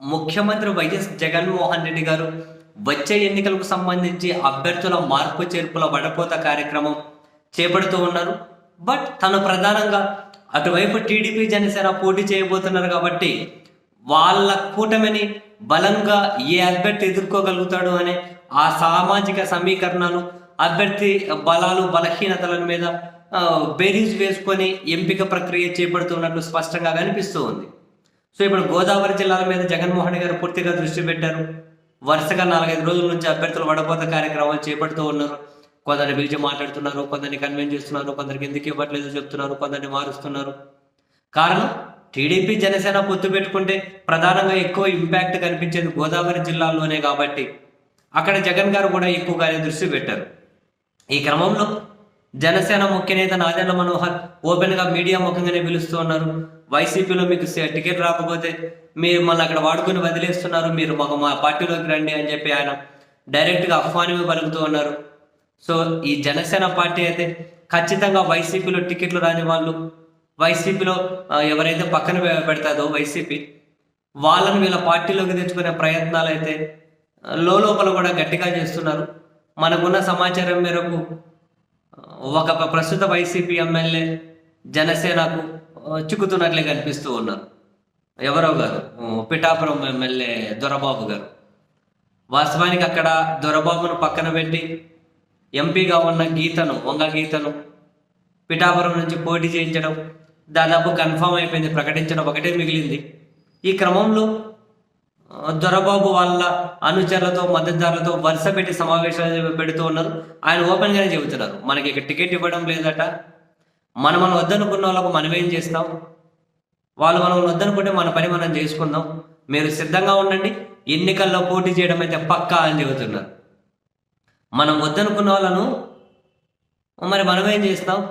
ముఖ్యమంత్రి వైఎస్ జగన్మోహన్ రెడ్డి గారు వచ్చే ఎన్నికలకు సంబంధించి అభ్యర్థుల మార్పు చేర్పుల వడపోత కార్యక్రమం చేపడుతూ ఉన్నారు. బట్ తను ప్రధానంగా అటువైపు టీడీపీ జనసేన పోటీ చేయబోతున్నారు కాబట్టి వాళ్ళ కూటమిని బలంగా ఏ అభ్యర్థి ఎదుర్కోగలుగుతాడు అనే ఆ సామాజిక సమీకరణాలు అభ్యర్థి బలాలు బలహీనతల మీద బెరీజ్ బేరీజ్ వేసుకొని ఎంపిక ప్రక్రియ చేపడుతున్నట్లు స్పష్టంగా కనిపిస్తూ ఉంది. సో ఇప్పుడు గోదావరి జిల్లాల మీద జగన్మోహన్ గారు పూర్తిగా దృష్టి పెట్టారు. వరుసగా నాలుగైదు రోజుల నుంచి అభ్యర్థులు వడపోత కార్యక్రమాలు చేపడుతూ ఉన్నారు. కొందరిని పిలిచి మాట్లాడుతున్నారు కొందరిని కన్విన్స్ చేస్తున్నారు కొందరికి ఎందుకు ఇవ్వట్లేదు చెప్తున్నారు కొందరిని మారుస్తున్నారు. కారణం టీడీపీ జనసేన పొత్తు పెట్టుకుంటే ప్రధానంగా ఎక్కువ ఇంపాక్ట్ కనిపించేది గోదావరి జిల్లాలోనే కాబట్టి అక్కడ జగన్ గారు కూడా ఎక్కువగానే దృష్టి పెట్టారు. ఈ క్రమంలో జనసేన ముఖ్యనేత నాదెండ్ల మనోహర్ ఓపెన్గా మీడియా ముఖంగానే పిలుస్తూ ఉన్నారు. వైసీపీలో మీకు సే- టికెట్ రాకపోతే మీరు మళ్ళీ అక్కడ వాడుకొని వదిలేస్తున్నారు. మీరు మాకు మా పార్టీలోకి రండి అని చెప్పి ఆయన డైరెక్ట్గా గా పలుకుతూ ఉన్నారు. సో ఈ జనసేన పార్టీ అయితే ఖచ్చితంగా వైసీపీలో టికెట్లు రాని వాళ్ళు వైసీపీలో ఎవరైతే పక్కన పెడతాదో వైసీపీ వాళ్ళని వీళ్ళ పార్టీలోకి తెచ్చుకునే ప్రయత్నాలు అయితే లోపల కూడా గట్టిగా చేస్తున్నారు. మనకున్న సమాచారం మేరకు ఒక ప్రస్తుత వైసీపీ ఎమ్మెల్యే జనసేనకు చిక్కుతున్నట్లే కనిపిస్తూ ఉన్నారు. ఎవరో గారు? పిఠాపురం ఎమ్మెల్యే దొరబాబు గారు. వాస్తవానికి అక్కడ దొరబాబును పక్కన పెట్టి ఎంపీగా ఉన్న గీతను వంగ గీతను పిఠాపురం నుంచి పోటీ చేయించడం దాదాపు కన్ఫామ్ అయిపోయింది ప్రకటించడం ఒకటే మిగిలింది. ఈ క్రమంలో దొరబాబు వాళ్ళ అనుచరులతో మద్దతుదారులతో వరుస పెట్టి సమావేశాలు పెడుతూ ఉన్నారు. ఆయన ఓపెన్గానే చెబుతున్నారు. మనకి ఇక టికెట్ ఇవ్వడం లేదట. మనం మనం వద్దనుకున్న వాళ్ళకు మనం ఏం చేస్తాం? వాళ్ళు మనం వద్దనుకుంటే మన పని మనం చేసుకుందాం. మీరు సిద్ధంగా ఉండండి. ఎన్నికల్లో పోటీ చేయడం అయితే పక్కా అని చెబుతున్నారు. మనం వద్దనుకున్న వాళ్ళను మరి మనం ఏం చేస్తాం?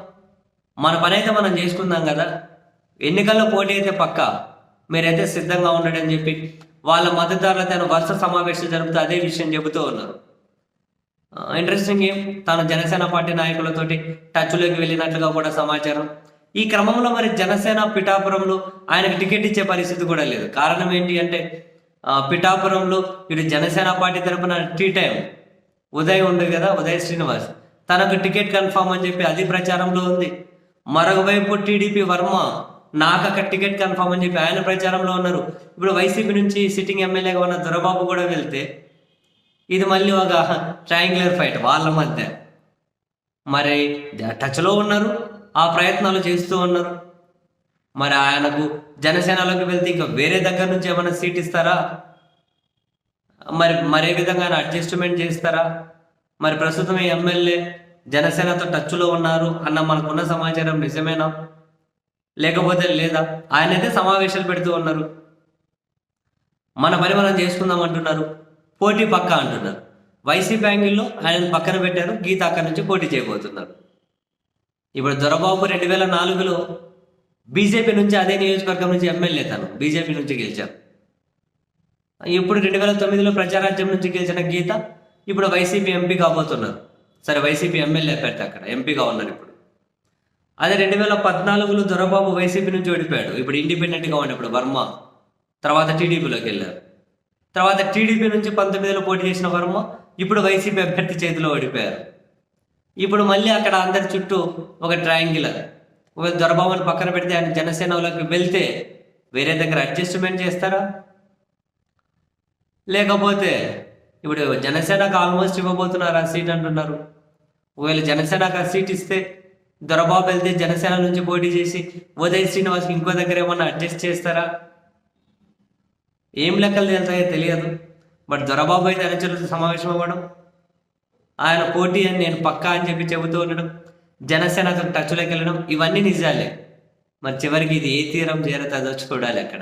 మన పని అయితే మనం చేసుకుందాం కదా. ఎన్నికల్లో పోటీ అయితే పక్క. మీరైతే సిద్ధంగా ఉండండి అని చెప్పి వాళ్ళ మద్దతుదారులు తన వరుస సమావేశాలు జరుపుతూ అదే విషయం చెబుతూ ఉన్నారు. ఇంట్రెస్టింగ్ ఏం? తన జనసేన పార్టీ నాయకులతోటి టచ్లోకి వెళ్ళినట్లుగా కూడా సమాచారం. ఈ క్రమంలో మరి జనసేన పిఠాపురంలో ఆయనకు టికెట్ ఇచ్చే పరిస్థితి కూడా లేదు. కారణం ఏంటి అంటే పిఠాపురంలో ఇటు జనసేన పార్టీ తరపున టీ టైం ఉదయ్ ఉంది కదా ఉదయ్ శ్రీనివాస్. తనకు టికెట్ కన్ఫామ్ అని చెప్పి అది ప్రచారంలో ఉంది. మరొకవైపు టీడీపీ వర్మ నాకు అక్కడ టికెట్ కన్ఫామ్ అని చెప్పి ఆయన ప్రచారంలో ఉన్నారు. ఇప్పుడు వైసీపీ నుంచి సిట్టింగ్ ఎమ్మెల్యేగా ఉన్న దొరబాబు కూడా వెళ్తే ఇది మళ్ళీ ఒక ట్రయాంగులర్ ఫైట్ వాళ్ళ మధ్య. మరి టచ్లో ఉన్నారు ఆ ప్రయత్నాలు చేస్తూ ఉన్నారు. మరి ఆయనకు జనసేనలోకి వెళ్తే ఇంకా వేరే దగ్గర నుంచి ఏమైనా సీట్ ఇస్తారా? మరి మరే విధంగా ఆయన అడ్జస్ట్మెంట్ చేస్తారా? మరి ప్రస్తుతం ఈ ఎమ్మెల్యే జనసేనతో టచ్లో ఉన్నారు అన్న మనకున్న సమాచారం నిజమేనా? లేకపోతే లేదా? ఆయన అయితే సమావేశాలు పెడుతూ ఉన్నారు. మన పని మనం చేసుకుందాం అంటున్నారు. పోటీ పక్క అంటున్నారు. వైసీపీ యాంగిల్లో ఆయన పక్కన పెట్టారు. గీత అక్కడి నుంచి పోటీ చేయబోతున్నారు. ఇప్పుడు దొరబాబు రెండు వేల నాలుగులో బీజేపీ నుంచి అదే నియోజకవర్గం నుంచి ఎమ్మెల్యే తను. బీజేపీ నుంచి గెలిచారు. ఇప్పుడు రెండు వేల తొమ్మిదిలో ప్రజారాజ్యం నుంచి గెలిచిన గీత ఇప్పుడు వైసీపీ ఎంపీ కాబోతున్నారు. సరే వైసీపీ ఎమ్మెల్యే అభ్యర్థి అక్కడ. ఎంపీగా ఉన్నారు ఇప్పుడు. అదే రెండు వేల పద్నాలుగులో దొరబాబు వైసీపీ నుంచి ఓడిపోయాడు. ఇప్పుడు ఇండిపెండెంట్గా ఉన్నప్పుడు వర్మ తర్వాత టీడీపీలోకి వెళ్ళారు. తర్వాత టీడీపీ నుంచి పంతొమ్మిదిలో పోటీ చేసిన వర్మ ఇప్పుడు వైసీపీ అభ్యర్థి చేతిలో ఓడిపోయారు. ఇప్పుడు మళ్ళీ అక్కడ అందరి చుట్టూ ఒక ట్రయాంగిలర్ ఒక దొరబాబుని పక్కన పెడితే ఆయన జనసేనలోకి వెళ్తే వేరే దగ్గర అడ్జస్ట్మెంట్ చేస్తారా? లేకపోతే ఇప్పుడు జనసేనకు ఆల్మోస్ట్ ఇవ్వబోతున్నారు ఆ సీట్ అంటున్నారు. ఒకవేళ జనసేనకు ఆ సీట్ ఇస్తే దొరబాబు వెళ్తే జనసేన నుంచి పోటీ చేసి ఉదయ్ శ్రీనివాస్ ఇంకో దగ్గర ఏమన్నా అడ్జస్ట్ చేస్తారా? ఏం లెక్కలు తెలుస్తాయో తెలియదు. బట్ దొరబాబు అయితే అనుచరులతో సమావేశం అవ్వడం ఆయన పోటీ అని నేను పక్కా అని చెప్పి చెబుతూ ఉండడం జనసేనతో టచ్లోకి వెళ్ళడం ఇవన్నీ నిజాలే. మరి చివరికి ఇది ఏ తీరం చేరుతుందో చూడాలి అక్కడ.